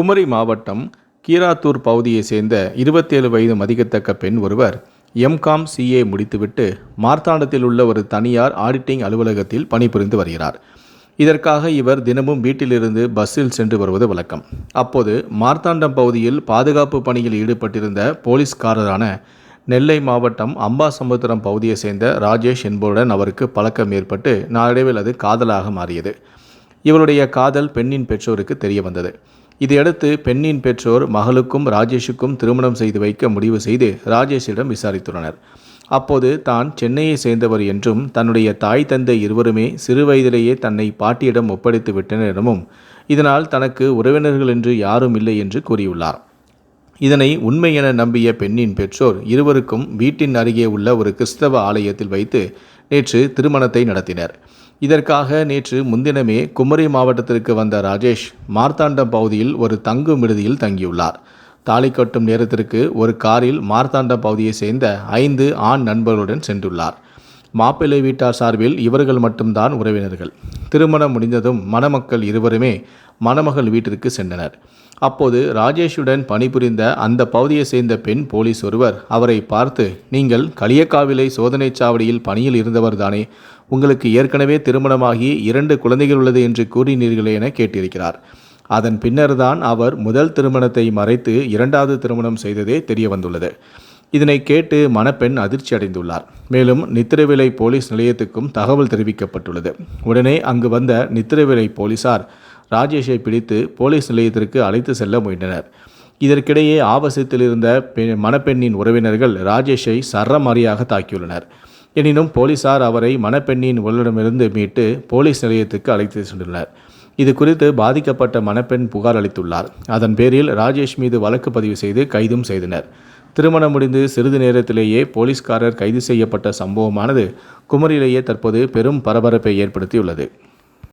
குமரி மாவட்டம் கீராத்தூர் பகுதியை சேர்ந்த இருபத்தேழு வயது மதிக்கத்தக்க பெண் ஒருவர் எம்காம் சிஏ முடித்துவிட்டு மார்த்தாண்டத்தில் உள்ள ஒரு தனியார் ஆடிட்டிங் அலுவலகத்தில் பணிபுரிந்து வருகிறார். இதற்காக இவர் தினமும் வீட்டிலிருந்து பஸ்ஸில் சென்று வருவது வழக்கம். அப்போது மார்த்தாண்டம் பகுதியில் பாதுகாப்பு பணியில் ஈடுபட்டிருந்த போலீஸ்காரரான நெல்லை மாவட்டம் அம்பாசமுத்திரம் பகுதியை சேர்ந்த ராஜேஷ் என்பவருடன் அவருக்கு பழக்கம் ஏற்பட்டு நாளடைவில் அது காதலாக மாறியது. இவருடைய காதல் பெண்ணின் பெற்றோருக்கு தெரிய வந்தது. இதையடுத்து பெண்ணின் பெற்றோர் மகளுக்கும் ராஜேஷுக்கும் திருமணம் செய்து வைக்க முடிவு செய்து ராஜேஷிடம் விசாரித்துள்ளனர். அப்போது தான் சென்னையை சேர்ந்தவர் என்றும் தன்னுடைய தாய் தந்தை இருவருமே சிறு வயதிலேயே தன்னை பாட்டியிடம் ஒப்படைத்து விட்டனர் எனவும் இதனால் தனக்கு உறவினர்கள் என்று யாரும் இல்லை என்று கூறியுள்ளார். இதனை உண்மை என நம்பிய பெண்ணின் பெற்றோர் இருவருக்கும் வீட்டின் அருகே உள்ள ஒரு கிறிஸ்தவ ஆலயத்தில் வைத்து நேற்று திருமணத்தை நடத்தினர். இதற்காக நேற்று முன்தினமே குமரி மாவட்டத்திற்கு வந்த ராஜேஷ் மார்த்தாண்டம் பகுதியில் ஒரு தங்கும் விடுதியில் தங்கியுள்ளார். தாலி கட்டும் நேரத்திற்கு ஒரு காரில் மார்த்தாண்டம் பகுதியை சேர்ந்த ஐந்து ஆண் நண்பர்களுடன் சென்றுள்ளார். மாப்பிள்ளை வீட்டார் சார்பில் இவர்கள் மட்டும்தான் உறவினர்கள். திருமணம் முடிந்ததும் மணமக்கள் இருவருமே மணமகள் வீட்டிற்கு சென்றனர். அப்போது ராஜேஷுடன் பணிபுரிந்த அந்த பகுதியை சேர்ந்த பெண் போலீஸ் ஒருவர் அவரை பார்த்து நீங்கள் களியக்காவிலை சோதனைச் சாவடியில் பணியில் இருந்தவர்தானே உங்களுக்கு ஏற்கனவே திருமணமாகி இரண்டு குழந்தைகள் உள்ளது என்று கூறினீர்களே என கேட்டிருக்கிறார். அதன் பின்னர்தான் அவர் முதல் திருமணத்தை மறைத்து இரண்டாவது திருமணம் செய்ததே தெரிய வந்துள்ளது இதனை கேட்டு மணப்பெண் அதிர்ச்சி அடைந்துள்ளார். மேலும் நித்திரவிலை போலீஸ் நிலையத்துக்கும் தகவல் தெரிவிக்கப்பட்டுள்ளது. உடனே அங்கு வந்த நித்திரவிலை போலீசார் ராஜேஷை பிடித்து போலீஸ் நிலையத்திற்கு அழைத்து செல்ல முயன்றனர். இதற்கிடையே ஆபசத்தில் இருந்த பெ- மணப்பெண்ணின் உறவினர்கள் ராஜேஷை சரமாரியாக தாக்கியுள்ளனர். எனினும் போலீசார் அவரை மணப்பெண்ணின் உடலிடமிருந்து மீட்டு போலீஸ் நிலையத்துக்கு அழைத்து சென்றுள்ளனர் இது குறித்து பாதிக்கப்பட்ட மணப்பெண் புகார் அளித்துள்ளார். அதன் பேரில் ராஜேஷ் மீது வழக்கு பதிவு செய்து கைதும் செய்தனர். திருமணம் முடிந்து சிறிது நேரத்திலேயே போலீஸ்காரர் கைது செய்யப்பட்ட சம்பவமானது குமரியிலேயே தற்போது பெரும் பரபரப்பை ஏற்படுத்தியுள்ளது.